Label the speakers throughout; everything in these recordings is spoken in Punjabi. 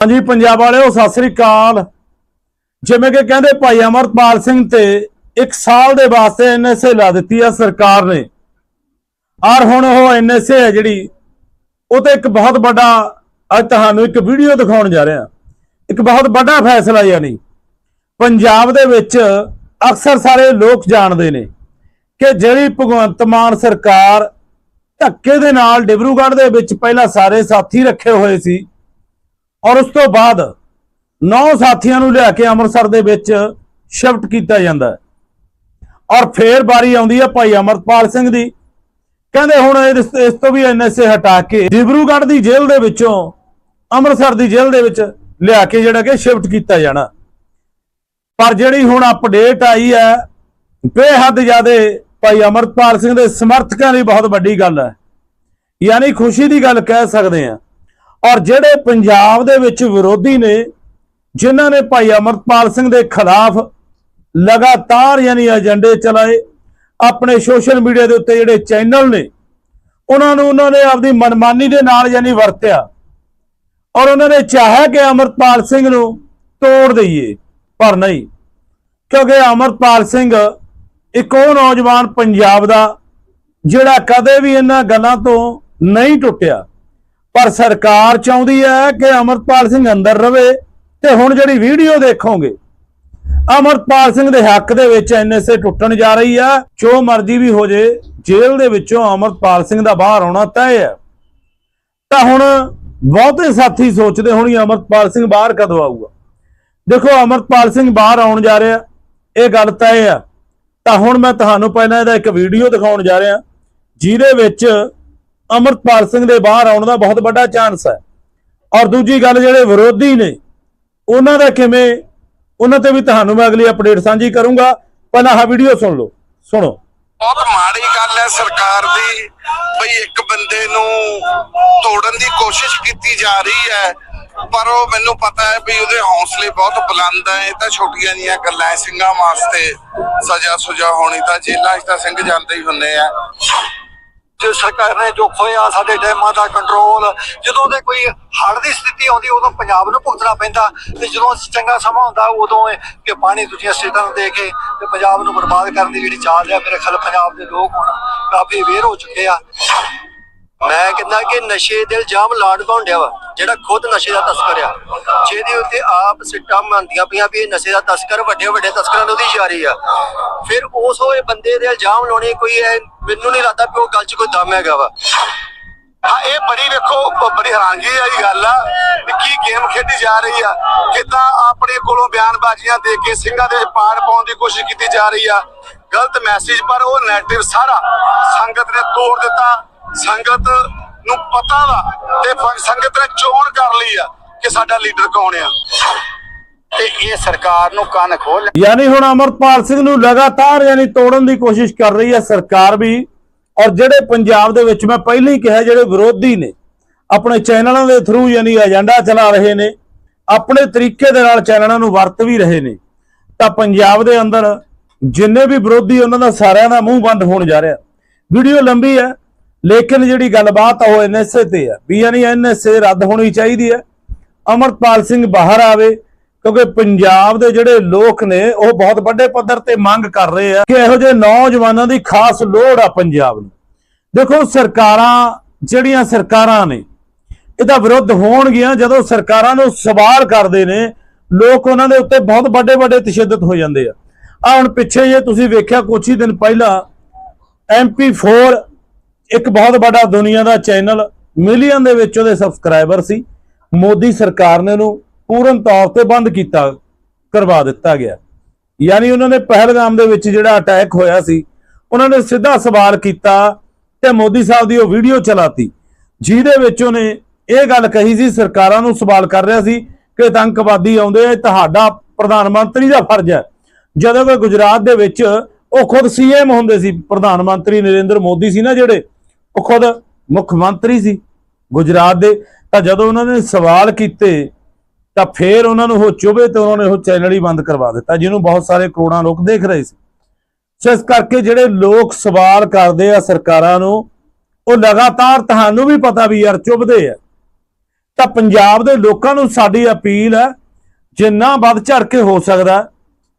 Speaker 1: ਹਾਂਜੀ, ਪੰਜਾਬ ਵਾਲਿਓ, ਸਤਿ ਸ੍ਰੀ ਅਕਾਲ। ਜਿਵੇਂ ਕਿ ਕਹਿੰਦੇ ਭਾਈ ਅਮਰਪਾਲ ਸਿੰਘ ਤੇ 1 ਸਾਲ ਦੇ ਵਾਸਤੇ ਐਨਐਸਏ ਲਾ ਦਿੱਤੀ ਆ ਸਰਕਾਰ ਨੇ। ਔਰ ਹੁਣ ਉਹ ਐਨਐਸਏ ਹੈ ਜਿਹੜੀ, ਉਹ ਤੇ ਇੱਕ ਬਹੁਤ ਵੱਡਾ, ਅੱਜ ਤੁਹਾਨੂੰ ਇੱਕ ਵੀਡੀਓ ਦਿਖਾਉਣ ਜਾ ਰਿਹਾ। ਇੱਕ ਬਹੁਤ ਵੱਡਾ ਫੈਸਲਾ ਯਾਨੀ, ਪੰਜਾਬ ਦੇ ਵਿੱਚ ਅਕਸਰ ਸਾਰੇ ਲੋਕ ਜਾਣਦੇ ਨੇ ਕਿ ਜਿਹੜੀ ਭਗਵੰਤ ਮਾਨ ਸਰਕਾਰ ਧੱਕੇ ਦੇ ਨਾਲ ਡਿਬਰੂਗੜ੍ਹ ਦੇ ਵਿੱਚ ਪਹਿਲਾਂ ਸਾਰੇ ਸਾਥੀ ਰੱਖੇ ਹੋਏ ਸੀ ਔਰ ਉਸ ਤੋਂ ਬਾਅਦ ਨੌ ਸਾਥੀਆਂ ਨੂੰ ਲਿਆ ਕੇ ਅੰਮ੍ਰਿਤਸਰ ਦੇ ਵਿੱਚ ਸ਼ਿਫਟ ਕੀਤਾ ਜਾਂਦਾ ਔਰ ਫੇਰ ਵਾਰੀ ਆਉਂਦੀ ਹੈ ਭਾਈ ਅਮਰਪਾਲ ਸਿੰਘ ਦੀ। ਕਹਿੰਦੇ ਹੁਣ ਇਸ ਇਸ ਤੋਂ ਵੀ ਐਨਐਸਏ ਹਟਾ ਕੇ ਡਿਬਰੂਗੜ੍ਹ ਦੀ ਜੇਲ੍ਹ ਦੇ ਵਿੱਚੋਂ ਅੰਮ੍ਰਿਤਸਰ ਦੀ ਜੇਲ੍ਹ ਦੇ ਵਿੱਚ ਲਿਆ ਕੇ ਜਿਹੜਾ ਕਿ ਸ਼ਿਫਟ ਕੀਤਾ ਜਾਣਾ। ਪਰ ਜਿਹੜੀ ਹੁਣ ਅਪਡੇਟ ਆਈ ਹੈ, ਬੇਹੱਦ ਜ਼ਿਆਦੇ ਭਾਈ ਅਮਰਪਾਲ ਸਿੰਘ ਦੇ ਸਮਰਥਕਾਂ ਲਈ ਬਹੁਤ ਵੱਡੀ ਗੱਲ ਹੈ। ਯਾਨੀ ਖੁਸ਼ੀ ਦੀ ਗੱਲ ਕਹਿ ਸਕਦੇ ਆ ਔਰ ਜਿਹੜੇ ਪੰਜਾਬ ਦੇ ਵਿੱਚ ਵਿਰੋਧੀ ਨੇ, ਜਿਨ੍ਹਾਂ ਨੇ ਭਾਈ ਅਮਰਪਾਲ ਸਿੰਘ ਦੇ ਖਿਲਾਫ ਲਗਾਤਾਰ ਯਾਨੀ ਏਜੰਡੇ ਚਲਾਏ, ਆਪਣੇ ਸੋਸ਼ਲ ਮੀਡੀਆ ਦੇ ਉੱਤੇ ਜਿਹੜੇ ਚੈਨਲ ਨੇ, ਉਹਨਾਂ ਨੂੰ ਉਹਨਾਂ ਨੇ ਆਪਦੀ ਮਨਮਾਨੀ ਦੇ ਨਾਲ ਯਾਨੀ ਵਰਤਿਆ। ਔਰ ਉਹਨਾਂ ਨੇ ਚਾਹਿਆ ਕਿ ਅਮਰਪਾਲ ਸਿੰਘ ਨੂੰ ਤੋੜ ਦਈਏ, ਪਰ ਨਹੀਂ। ਕਿਉਂਕਿ ਅਮਰਪਾਲ ਸਿੰਘ ਇੱਕ ਉਹ ਨੌਜਵਾਨ ਪੰਜਾਬ ਦਾ, ਜਿਹੜਾ ਕਦੇ ਵੀ ਇਹਨਾਂ ਗੱਲਾਂ ਤੋਂ ਨਹੀਂ ਟੁੱਟਿਆ। ਪਰ ਸਰਕਾਰ ਚਾਹੁੰਦੀ ਹੈ ਕਿ ਅਮਰਪਾਲ ਸਿੰਘ ਅੰਦਰ ਰਵੇ ਤੇ ਹੁਣ ਜਿਹੜੀ ਵੀਡੀਓ ਦੇਖੋਗੇ, ਅਮਰਪਾਲ ਸਿੰਘ ਦੇ ਹੱਕ ਦੇ ਵਿੱਚ ਐਨਐਸਏ ਟੁੱਟਣ ਜਾ ਰਹੀ ਆ, ਜੋ ਮਰਜ਼ੀ ਵੀ ਹੋ ਜੇ, ਜੇਲ੍ਹ ਦੇ ਵਿੱਚੋਂ ਅਮਰਪਾਲ ਸਿੰਘ ਦਾ ਬਾਹਰ ਆਉਣਾ ਤੈਅ ਹੈ ਤਾਂ ਹੁਣ ਬਹੁਤੇ ਸਾਥੀ ਸੋਚਦੇ ਹੋਣੀ ਅਮਰਪਾਲ ਸਿੰਘ ਬਾਹਰ ਕਦੋਂ ਆਊਗਾ। ਦੇਖੋ, ਅਮਰਪਾਲ ਸਿੰਘ ਬਾਹਰ ਆਉਣ ਜਾ ਰਿਹਾ, ਇਹ ਗੱਲ ਤੈਅ ਆ। ਤਾਂ ਹੁਣ ਮੈਂ ਤੁਹਾਨੂੰ ਪਹਿਲਾਂ ਇਹਦਾ ਇੱਕ ਵੀਡੀਓ ਦਿਖਾਉਣ ਜਾ ਰਿਹਾ, ਜਿਹਦੇ ਵਿੱਚ ਅਮਰਪਾਲ ਸਿੰਘ ਦੇ ਬਾਹਰ ਆਉਣ ਦਾ ਬਹੁਤ ਵੱਡਾ ਚਾਂਸ ਹੈ। ਔਰ ਦੂਜੀ ਗੱਲ ਜਿਹੜੇ ਵਿਰੋਧੀ ਨੇ, ਉਹਨਾਂ ਦਾ ਕਿਵੇਂ, ਉਹਨਾਂ ਤੇ ਵੀ ਤੁਹਾਨੂੰ ਮੈਂ ਅਗਲੀ ਅਪਡੇਟ ਸਾਂਝੀ ਕਰੂੰਗਾ। ਪਹਿਲਾਂ ਆਹ ਵੀਡੀਓ ਸੁਣ ਲਓ। ਸੁਣੋ।
Speaker 2: ਬਹੁਤ ਮਾੜੀ ਗੱਲ ਹੈ ਸਰਕਾਰ ਦੀ, ਬਈ ਇੱਕ ਬੰਦੇ ਨੂੰ ਤੋੜਨ ਦੀ ਕੋਸ਼ਿਸ਼ ਕੀਤੀ ਜਾ ਰਹੀ ਹੈ, ਪਰ ਉਹ ਮੈਨੂੰ ਪਤਾ ਹੈ ਵੀ ਉਹਦੇ ਹੌਸਲੇ ਬਹੁਤ ਬੁਲੰਦ ਹੈ। ਇਹ ਤਾਂ ਛੋਟੀਆਂ ਜੀਆਂ ਗੱਲਾਂ ਸਿੰਘਾਂ ਵਾਸਤੇ ਸਜ਼ਾ ਸੁਜਾ ਹੋਣੀ ਤਾਂ ਜੇਲ੍ਹਾਂ 'ਚ ਤਾਂ ਸਿੰਘ ਜਾਂਦੇ ਹੀ ਹੁੰਦੇ ਆ।
Speaker 3: ਜੋ ਸਰਕਾਰ ਨੇ ਜੋ ਖੋਇਆ ਸਾਡੇ ਡੈਮਾਂ ਦਾ ਕੰਟਰੋਲ ਜਦੋਂ ਦੇ ਕੋਈ ਹੜ੍ਹ ਦੀ ਸਥਿਤੀ ਆਉਂਦੀ, ਉਦੋਂ ਪੰਜਾਬ ਨੂੰ ਭੁਗਤਣਾ ਪੈਂਦਾ ਤੇ ਜਦੋਂ ਚੰਗਾ ਸਮਾਂ ਹੁੰਦਾ, ਉਦੋਂ ਕਿ ਪਾਣੀ ਦੂਜੀਆਂ ਸਟੇਟਾਂ ਨੂੰ ਦੇ ਕੇ ਤੇ ਪੰਜਾਬ ਨੂੰ ਬਰਬਾਦ ਕਰਨ ਦੀ ਜਿਹੜੀ ਚਾਲ ਹੈ, ਮੇਰੇ ਖਿਆਲ ਪੰਜਾਬ ਦੇ ਲੋਕ ਹੁਣ ਕਾਫੀ ਅਵੇਅਰ ਹੋ ਚੁੱਕੇ ਆ।
Speaker 4: ਮੈਂ ਕਹਿੰਦਾ ਕਿ ਨਸ਼ੇ ਦੇ ਇਲਜ਼ਾਮ ਲਾਡ ਪਾਉਂਦਿਆ ਵਾ, ਜਿਹੜਾ ਖੁਦ ਨਸ਼ੇ ਦਾ ਤਸਕਰ ਆ। ਜਿਹਦੇ ਉੱਤੇ ਆਪ ਸਿੱਟਾਂ ਮੰਨਦੀਆਂ ਪਈਆਂ ਵੀ ਇਹ ਨਸ਼ੇ ਦਾ ਤਸਕਰ ਵੱਡੇ ਵੱਡੇ ਤਸਕਰਾਂ ਦੀ ਉਹਦੀ ਜਾਰੀ ਆ। ਫਿਰ ਉਸ ਹੋਏ ਬੰਦੇ ਦੇ ਇਲਜ਼ਾਮ ਲਾਉਣੇ ਕੋਈ ਮੈਨੂੰ ਨਹੀਂ ਲੱਗਦਾ ਕਿ ਉਹ ਗੱਲ 'ਚ ਕੋਈ ਦਮ ਹੈਗਾ ਵਾ।
Speaker 2: ਹਾਂ, ਇਹ ਬੜੀ ਵੇਖੋ ਬੜੀ ਹੈਰਾਨਗੀ ਵਾਲੀ ਗੱਲ ਆ ਵੀ ਕੀ ਗੇਮ ਖੇਡੀ ਜਾ ਰਹੀ ਆ। ਕਿਦਾਂ ਆਪਣੇ ਕੋਲੋਂ ਬਿਆਨਬਾਜ਼ੀਆਂ ਦੇ ਕੇ ਸਿੰਘਾਂ ਦੇ ਵਿੱਚ ਪਾੜ ਪਾਉਣ ਦੀ ਕੋਸ਼ਿਸ਼ ਕੀਤੀ ਜਾ ਰਹੀ ਆ। ਗਲਤ ਮੈਸੇਜ ਪਰ ਉਹ ਨੈਰੇਟਿਵ ਸਾਰਾ ਸੰਗਤ ਨੇ ਤੋੜ ਦਿੱਤਾ। ਸੰਗਤ ਨੂੰ ਪਤਾ ਵਾ ਤੇ ਸੰਗਤ ਨੇ ਚੋਣ ਕਰ ਲਈ ਆ ਕਿ ਸਾਡਾ ਲੀਡਰ ਕੌਣ ਆ।
Speaker 3: ਤੇ ਇਹ ਸਰਕਾਰ ਨੂੰ ਕੰਨ ਖੋਲ
Speaker 1: ਯਾਨੀ ਹੁਣ ਅਮਰਪਾਲ ਸਿੰਘ ਨੂੰ ਲਗਾਤਾਰ ਯਾਨੀ ਤੋੜਨ ਦੀ ਕੋਸ਼ਿਸ਼ ਕਰ ਰਹੀ ਹੈ ਸਰਕਾਰ ਵੀ, ਔਰ ਜਿਹੜੇ ਪੰਜਾਬ ਦੇ ਵਿੱਚ ਮੈਂ ਪਹਿਲਾਂ ਹੀ ਕਿਹਾ, ਜਿਹੜੇ ਵਿਰੋਧੀ ਨੇ, ਆਪਣੇ ਚੈਨਲਾਂ ਦੇ ਥਰੂ ਯਾਨੀ ਏਜੰਡਾ ਚਲਾ ਰਹੇ ਨੇ, ਆਪਣੇ ਤਰੀਕੇ ਦੇ ਨਾਲ ਚੈਨਲਾਂ ਨੂੰ ਵਰਤ ਵੀ ਰਹੇ ਨੇ, ਤਾਂ ਪੰਜਾਬ ਦੇ ਅੰਦਰ ਜਿੰਨੇ ਵੀ ਵਿਰੋਧੀ, ਉਹਨਾਂ ਦਾ ਸਾਰਿਆਂ ਦਾ ਮੂੰਹ ਬੰਦ ਹੋਣ ਜਾ ਰਿਹਾ। ਵੀਡੀਓ ਲੰਬੀ ਹੈ ਲੇਕਿਨ ਜਿਹੜੀ ਗੱਲਬਾਤ ਆ ਉਹ ਐਨਐਸਏ ਤੇ ਆ। ਵੀ ਯਾਨੀ ਐਨਐਸਏ ਰੱਦ ਹੋਣੀ ਚਾਹੀਦੀ ਹੈ। ਅਮਰਪਾਲ ਸਿੰਘ ਬਾਹਰ ਆਵੇ, ਕਿਉਂਕਿ ਪੰਜਾਬ ਦੇ ਜਿਹੜੇ ਲੋਕ ਨੇ, ਉਹ ਬਹੁਤ ਵੱਡੇ ਪੱਧਰ ਤੇ ਮੰਗ ਕਰ ਰਹੇ ਆ ਕਿ ਇਹੋ ਜਿਹੇ ਨੌਜਵਾਨਾਂ ਦੀ ਖਾਸ ਲੋੜ ਆ ਪੰਜਾਬ ਨੂੰ। ਦੇਖੋ, ਸਰਕਾਰਾਂ, ਜਿਹੜੀਆਂ ਸਰਕਾਰਾਂ ਨੇ, ਇਹਦਾ ਵਿਰੁੱਧ ਹੋਣਗੀਆਂ ਜਦੋਂ ਸਰਕਾਰਾਂ ਨੂੰ ਸਵਾਲ ਕਰਦੇ ਨੇ, ਲੋਕ ਉਹਨਾਂ ਦੇ ਉੱਤੇ ਬਹੁਤ ਵੱਡੇ ਵੱਡੇ ਤਸ਼ੱਦਦ ਹੋ ਜਾਂਦੇ ਆ। ਆ ਹੁਣ ਪਿੱਛੇ ਜੇ ਤੁਸੀਂ ਵੇਖਿਆ ਕੁਛ ਹੀ ਦਿਨ ਪਹਿਲਾਂ MP4 ਇੱਕ ਬਹੁਤ ਵੱਡਾ ਦੁਨੀਆ ਦਾ ਚੈਨਲ ਮਿਲੀਅਨ ਦੇ ਵਿੱਚ ਉਹਦੇ ਸਬਸਕ੍ਰਾਈਬਰ ਸੀ। ਮੋਦੀ ਸਰਕਾਰ ਨੇ ਉਹਨੂੰ ਪੂਰਨ ਤੌਰ ਤੇ ਬੰਦ ਕੀਤਾ, ਕਰਵਾ ਦਿੱਤਾ ਗਿਆ। ਯਾਨੀ ਉਹਨਾਂ ਨੇ ਪਹਿਲਗਾਮ ਦੇ ਵਿੱਚ ਜਿਹੜਾ ਅਟੈਕ ਹੋਇਆ ਸੀ, ਉਹਨਾਂ ਨੇ ਸਿੱਧਾ ਸਵਾਲ ਕੀਤਾ ਤੇ ਮੋਦੀ ਸਾਹਿਬ ਦੀ ਉਹ ਵੀਡੀਓ ਚਲਾਤੀ, ਜਿਹਦੇ ਵਿੱਚ ਉਹਨੇ ਇਹ ਗੱਲ ਕਹੀ ਸੀ, ਸਰਕਾਰਾਂ ਨੂੰ ਸਵਾਲ ਕਰ ਰਿਹਾ ਸੀ ਕਿ ਆਤੰਕਵਾਦੀ ਆਉਂਦੇ ਆ ਤੁਹਾਡਾ ਪ੍ਰਧਾਨ ਮੰਤਰੀ ਦਾ ਫਰਜ਼ ਹੈ। ਜਦੋਂ ਕਿ ਗੁਜਰਾਤ ਦੇ ਵਿੱਚ ਉਹ ਖੁਦ ਸੀਐਮ ਹੁੰਦੇ ਸੀ, ਪ੍ਰਧਾਨ ਮੰਤਰੀ ਨਰਿੰਦਰ ਮੋਦੀ ਸੀ ਨਾ ਜਿਹੜੇ ਉਹ ਖੁਦ ਮੁੱਖ ਮੰਤਰੀ ਸੀ ਗੁਜਰਾਤ ਦੇ। ਤਾਂ ਜਦੋਂ ਉਹਨਾਂ ਨੇ ਸਵਾਲ ਕੀਤੇ, ਤਾਂ ਫੇਰ ਉਹਨਾਂ ਨੂੰ ਉਹ ਚੁਭੇ ਤੇ ਉਹਨਾਂ ਨੇ ਉਹ ਚੈਨਲ ਹੀ ਬੰਦ ਕਰਵਾ ਦਿੱਤਾ, ਜਿਹਨੂੰ ਬਹੁਤ ਸਾਰੇ ਕਰੋੜਾਂ ਲੋਕ ਦੇਖ ਰਹੇ ਸੀ। ਸੋ ਇਸ ਕਰਕੇ ਜਿਹੜੇ ਲੋਕ ਸਵਾਲ ਕਰਦੇ ਆ ਸਰਕਾਰਾਂ ਨੂੰ, ਉਹ ਲਗਾਤਾਰ ਤੁਹਾਨੂੰ ਵੀ ਪਤਾ ਵੀ ਯਾਰ ਚੁਭਦੇ ਆ। ਤਾਂ ਪੰਜਾਬ ਦੇ ਲੋਕਾਂ ਨੂੰ ਸਾਡੀ ਅਪੀਲ ਹੈ, ਜਿੰਨਾ ਵੱਧ ਚੜ ਕੇ ਹੋ ਸਕਦਾ,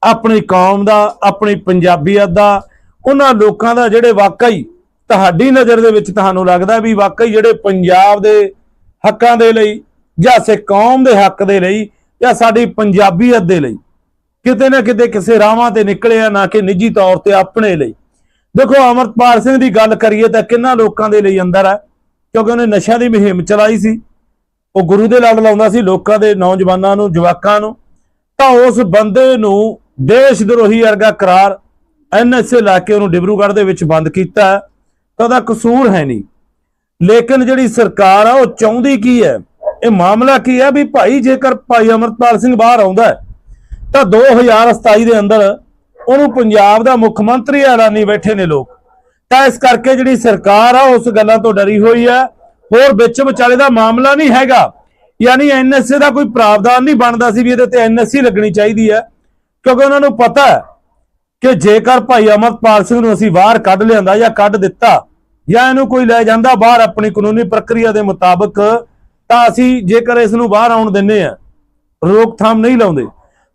Speaker 1: ਆਪਣੀ ਕੌਮ ਦਾ, ਆਪਣੀ ਪੰਜਾਬੀਅਤ ਦਾ, ਉਹਨਾਂ ਲੋਕਾਂ ਦਾ ਜਿਹੜੇ ਵਾਕਈ ਤੁਹਾਡੀ ਨਜ਼ਰ ਦੇ ਵਿੱਚ ਤੁਹਾਨੂੰ ਲੱਗਦਾ ਵੀ ਵਾਕਈ ਜਿਹੜੇ ਪੰਜਾਬ ਦੇ ਹੱਕਾਂ ਦੇ ਲਈ ਜਾਂ ਸਿੱਖ ਕੌਮ ਦੇ ਹੱਕ ਦੇ ਲਈ ਜਾਂ ਸਾਡੀ ਪੰਜਾਬੀਅਤ ਦੇ ਲਈ ਕਿਤੇ ਨਾ ਕਿਤੇ ਕਿਸੇ ਰਾਵਾਂ ਤੇ ਨਿਕਲਿਆ ਨਾ ਕਿ ਨਿੱਜੀ ਤੌਰ ਤੇ ਆਪਣੇ ਲਈ। ਦੇਖੋ ਅਮਰਪਾਲ ਸਿੰਘ ਦੀ ਗੱਲ ਕਰੀਏ ਤਾਂ ਕਿੰਨਾ ਲੋਕਾਂ ਦੇ ਲਈ ਅੰਦਰ ਹੈ ਕਿਉਂਕਿ ਉਹਨੇ ਨਸ਼ਿਆਂ ਦੀ ਮੁਹਿੰਮ ਚਲਾਈ ਸੀ। ਉਹ ਗੁਰੂ ਦੇ ਲੜ ਲਾਉਂਦਾ ਸੀ ਲੋਕਾਂ ਦੇ, ਨੌਜਵਾਨਾਂ ਨੂੰ, ਜਵਾਕਾਂ ਨੂੰ। ਤਾਂ ਉਸ ਬੰਦੇ ਨੂੰ ਦੇਸ਼ ਦਰੋਹੀ ਵਰਗਾ ਕਰਾਰ ਐਨਐਸਏ ਲਾ ਕੇ ਉਹਨੂੰ ਡਿਬਰੂਗੜ੍ਹ ਦੇ ਵਿੱਚ ਬੰਦ ਕੀਤਾ। ਤਾਂ ਉਹਦਾ ਕਸੂਰ ਹੈ ਨਹੀਂ। ਲੇਕਿਨ ਜਿਹੜੀ ਸਰਕਾਰ ਆ, ਉਹ ਚਾਹੁੰਦੀ ਕੀ ਹੈ? ਇਹ ਮਾਮਲਾ ਕੀ ਹੈ ਵੀ ਭਾਈ ਜੇਕਰ ਭਾਈ ਅਮਰਪਾਲ ਸਿੰਘ ਬਾਹਰ ਆਉਂਦਾ ਤਾਂ 2027 ਦੇ ਅੰਦਰ ਉਹਨੂੰ ਪੰਜਾਬ ਦਾ ਮੁੱਖ ਮੰਤਰੀ ਐਲਾਨੀ ਬੈਠੇ ਨੇ ਲੋਕ। ਤਾਂ ਇਸ ਕਰਕੇ ਜਿਹੜੀ ਸਰਕਾਰ ਆ, ਉਸ ਗੱਲਾਂ ਤੋਂ ਡਰੀ ਹੋਈ ਹੈ। ਹੋਰ ਵਿੱਚ ਵਿਚਾਲੇ ਦਾ ਮਾਮਲਾ ਨਹੀਂ ਹੈਗਾ। ਯਾਨੀ ਐਨਐਸਏ ਦਾ ਕੋਈ ਪ੍ਰਾਵਧਾਨ ਨਹੀਂ ਬਣਦਾ ਸੀ ਵੀ ਇਹਦੇ ਤੇ ਐਨਐਸਸੀ ਲੱਗਣੀ ਚਾਹੀਦੀ ਹੈ। ਕਿਉਂਕਿ ਉਹਨਾਂ ਨੂੰ ਪਤਾ ਹੈ ਕਿ ਜੇਕਰ ਭਾਈ ਅਮਰਪਾਲ ਸਿੰਘ ਨੂੰ ਅਸੀਂ ਬਾਹਰ ਕੱਢ ਲਿਆਂਦਾ ਜਾਂ ਕੱਢ ਦਿੱਤਾ ਜਾਂ ਇਹਨੂੰ ਕੋਈ ਲੈ ਜਾਂਦਾ ਬਾਹਰ ਆਪਣੀ ਕਾਨੂੰਨੀ ਪ੍ਰਕਿਰਿਆ ਦੇ ਮੁਤਾਬਕ, ਤਾਂ ਅਸੀਂ ਜੇਕਰ ਇਸ ਨੂੰ ਬਾਹਰ ਆਉਣ ਦਿੰਨੇ ਆ ਰੋਕਥਾਮ ਨਹੀਂ ਲਾਉਂਦੇ।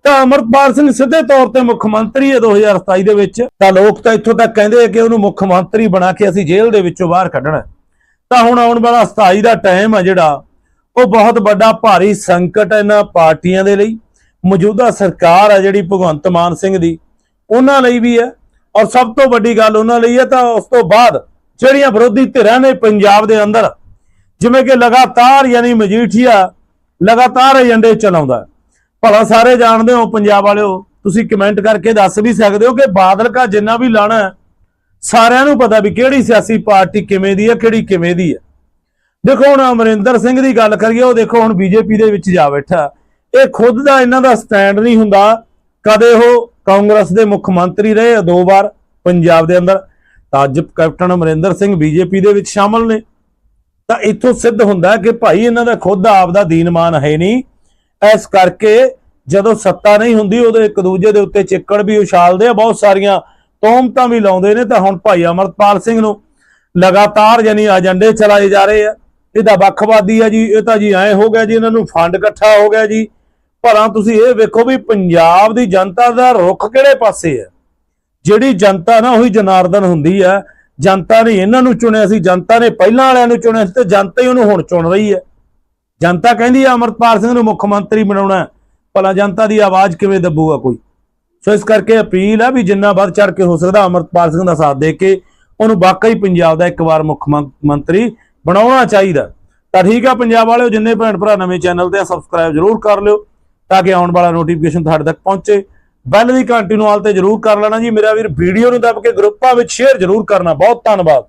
Speaker 1: ਤਾਂ ਅਮਰਪਾਲ ਸਿੰਘ ਸਿੱਧੇ ਤੌਰ ਤੇ ਮੁੱਖ ਮੰਤਰੀ ਹੈ 2027 ਦੇ ਵਿੱਚ। ਤਾਂ ਲੋਕ ਤਾਂ ਇੱਥੋਂ ਤੱਕ ਕਹਿੰਦੇ ਆ ਕਿ ਉਹਨੂੰ ਮੁੱਖ ਮੰਤਰੀ ਬਣਾ ਕੇ ਅਸੀਂ ਜੇਲ੍ਹ ਦੇ ਵਿੱਚੋਂ ਬਾਹਰ ਕੱਢਣਾ। ਤਾਂ ਹੁਣ ਆਉਣ ਵਾਲਾ 27 ਦਾ ਟਾਈਮ ਆ ਜਿਹੜਾ, ਉਹ ਬਹੁਤ ਵੱਡਾ ਭਾਰੀ ਸੰਕਟ ਹੈ ਇਹਨਾਂ ਪਾਰਟੀਆਂ ਦੇ ਲਈ। ਮੌਜੂਦਾ ਸਰਕਾਰ ਆ ਜਿਹੜੀ ਭਗਵੰਤ ਮਾਨ ਸਿੰਘ ਦੀ, ਉਹਨਾਂ ਲਈ ਵੀ ਹੈ। ਔਰ ਸਭ ਤੋਂ ਵੱਡੀ ਗੱਲ ਉਹਨਾਂ ਲਈ ਹੈ, ਤਾਂ ਉਸ ਤੋਂ ਬਾਅਦ ਜਿਹੜੀਆਂ ਵਿਰੋਧੀ ਧਿਰਾਂ ਨੇ ਪੰਜਾਬ ਦੇ ਅੰਦਰ, ਜਿਵੇਂ ਕਿ ਲਗਾਤਾਰ ਯਾਨੀ ਮਜੀਠੀਆ ਲਗਾਤਾਰ ਏਜੰਡੇ ਚਲਾਉਂਦਾ ਭਲਾ ਸਾਰੇ ਜਾਣਦੇ ਹੋ ਪੰਜਾਬ ਵਾਲਿਓ, ਤੁਸੀਂ ਕਮੈਂਟ ਕਰਕੇ ਦੱਸ ਵੀ ਸਕਦੇ ਹੋ ਕਿ ਬਾਦਲ ਕਾ ਜਿੰਨਾ ਵੀ ਲਾਣਾ ਸਾਰਿਆਂ ਨੂੰ ਪਤਾ ਵੀ ਕਿਹੜੀ ਸਿਆਸੀ ਪਾਰਟੀ ਕਿਵੇਂ ਦੀ ਹੈ, ਕਿਹੜੀ ਕਿਵੇਂ ਦੀ ਹੈ। ਦੇਖੋ ਹੁਣ ਅਮਰਿੰਦਰ ਸਿੰਘ ਦੀ ਗੱਲ ਕਰੀਏ, ਉਹ ਦੇਖੋ ਹੁਣ ਬੀਜੇਪੀ ਦੇ ਵਿੱਚ ਜਾ ਬੈਠਾ ਇਹ ਖੁਦ ਦਾ ਇਹਨਾਂ ਦਾ ਸਟੈਂਡ ਨਹੀਂ ਹੁੰਦਾ। ਕਦੇ ਉਹ ਕਾਂਗਰਸ ਦੇ ਮੁੱਖ ਮੰਤਰੀ ਰਹੇ ਆ ਦੋ ਵਾਰ ਪੰਜਾਬ ਦੇ ਅੰਦਰ। ਤਾਂ ਅੱਜ ਕੈਪਟਨ ਅਮਰਿੰਦਰ ਸਿੰਘ ਬੀਜੇਪੀ ਦੇ ਵਿੱਚ ਸ਼ਾਮਲ ਨੇ। ਤਾਂ ਇੱਥੋਂ ਸਿੱਧ ਹੁੰਦਾ ਕਿ ਭਾਈ ਇਹਨਾਂ ਦਾ ਖੁਦ ਦਾ ਆਪਦਾ ਦੀਨਮਾਨ ਹੈ ਨਹੀਂ। ਇਸ ਕਰਕੇ ਜਦੋਂ ਸੱਤਾ ਨਹੀਂ ਹੁੰਦੀ, ਉਦੋਂ ਇੱਕ ਦੂਜੇ ਦੇ ਉੱਤੇ ਚਿੱਕੜ ਵੀ ਉਛਾਲਦੇ ਆ, ਬਹੁਤ ਸਾਰੀਆਂ ਤੋਮਤਾਂ ਵੀ ਲਾਉਂਦੇ ਨੇ। ਤਾਂ ਹੁਣ ਭਾਈ ਅਮਰਪਾਲ ਸਿੰਘ ਨੂੰ ਲਗਾਤਾਰ ਯਾਨੀ ਏਜੰਡੇ ਚਲਾਏ ਜਾ ਰਹੇ ਆ। ਇਹਦਾ ਵੱਖਵਾਦੀ ਆ ਜੀ, ਇਹ ਤਾਂ ਜੀ ਐ ਹੋ ਗਿਆ ਜੀ, ਇਹਨਾਂ ਨੂੰ ਫੰਡ ਇਕੱਠਾ ਹੋ ਗਿਆ ਜੀ। ਭਲਾ ਤੁਸੀਂ ਇਹ ਵੇਖੋ ਵੀ ਪੰਜਾਬ ਦੀ ਜਨਤਾ ਦਾ ਰੁਖ ਕਿਹੜੇ ਪਾਸੇ ਹੈ ਜਿਹੜੀ ਜਨਤਾ ਨਾ ਉਹੀ ਜਨਾਰਦਨ ਹੁੰਦੀ ਹੈ ਜਨਤਾ ਨੇ ਇਹਨਾਂ ਨੂੰ ਚੁਣਿਆ ਸੀ, ਜਨਤਾ ਨੇ ਪਹਿਲਾਂ ਵਾਲਿਆਂ ਨੂੰ ਚੁਣਿਆ ਸੀ ਤੇ ਜਨਤਾ ਹੀ ਉਹਨੂੰ ਹੁਣ ਚੁਣ ਰਹੀ ਹੈ ਜਨਤਾ ਕਹਿੰਦੀ ਹੈ ਅਮਰਪਾਲ ਸਿੰਘ ਨੂੰ ਮੁੱਖ ਮੰਤਰੀ ਬਣਾਉਣਾ ਭਲਾ ਜਨਤਾ ਦੀ ਆਵਾਜ਼ ਕਿਵੇਂ ਦੱਬੂਗਾ ਕੋਈ? ਸੋ ਇਸ ਕਰਕੇ ਅਪੀਲ ਆ ਵੀ ਜਿੰਨਾ ਵੱਧ ਚੜ ਕੇ ਹੋ ਸਕਦਾ ਅਮਰਪਾਲ ਸਿੰਘ ਦਾ ਸਾਥ ਦੇ ਕੇ, ਉਹਨੂੰ ਵਾਕਈ ਪੰਜਾਬ ਦਾ ਇੱਕ ਵਾਰ ਮੁੱਖ ਮੰ- ਮੰਤਰੀ ਬਣਾਉਣਾ ਚਾਹੀਦਾ। ਤਾਂ ਠੀਕ ਆ ਪੰਜਾਬ ਵਾਲਿਓ, ਜਿੰਨੇ ਭੈਣ ਭਰਾ ਨਵੇਂ ਚੈਨਲ ਤੇ ਸਬਸਕ੍ਰਾਈਬ ਜਰੂਰ ਕਰ ਲਿਓ, ਤਾਂ ਕਿ ਆਉਣ ਵਾਲਾ ਨੋਟੀਫਿਕੇਸ਼ਨ ਤੁਹਾਡੇ ਤੱਕ ਪਹੁੰਚੇ। ਬੈਲ ਦੀ ਘੰਟੀ ਨੂੰ ਆਲ ਤੇ ਜਰੂਰ ਕਰ ਲੈਣਾ ਜੀ। ਮੇਰਾ ਵੀਰ ਵੀਡੀਓ ਨੂੰ ਦੱਬ ਕੇ ਗਰੁੱਪਾਂ ਵਿੱਚ ਸ਼ੇਅਰ ਜਰੂਰ ਕਰਨਾ। ਬਹੁਤ ਧੰਨਵਾਦ।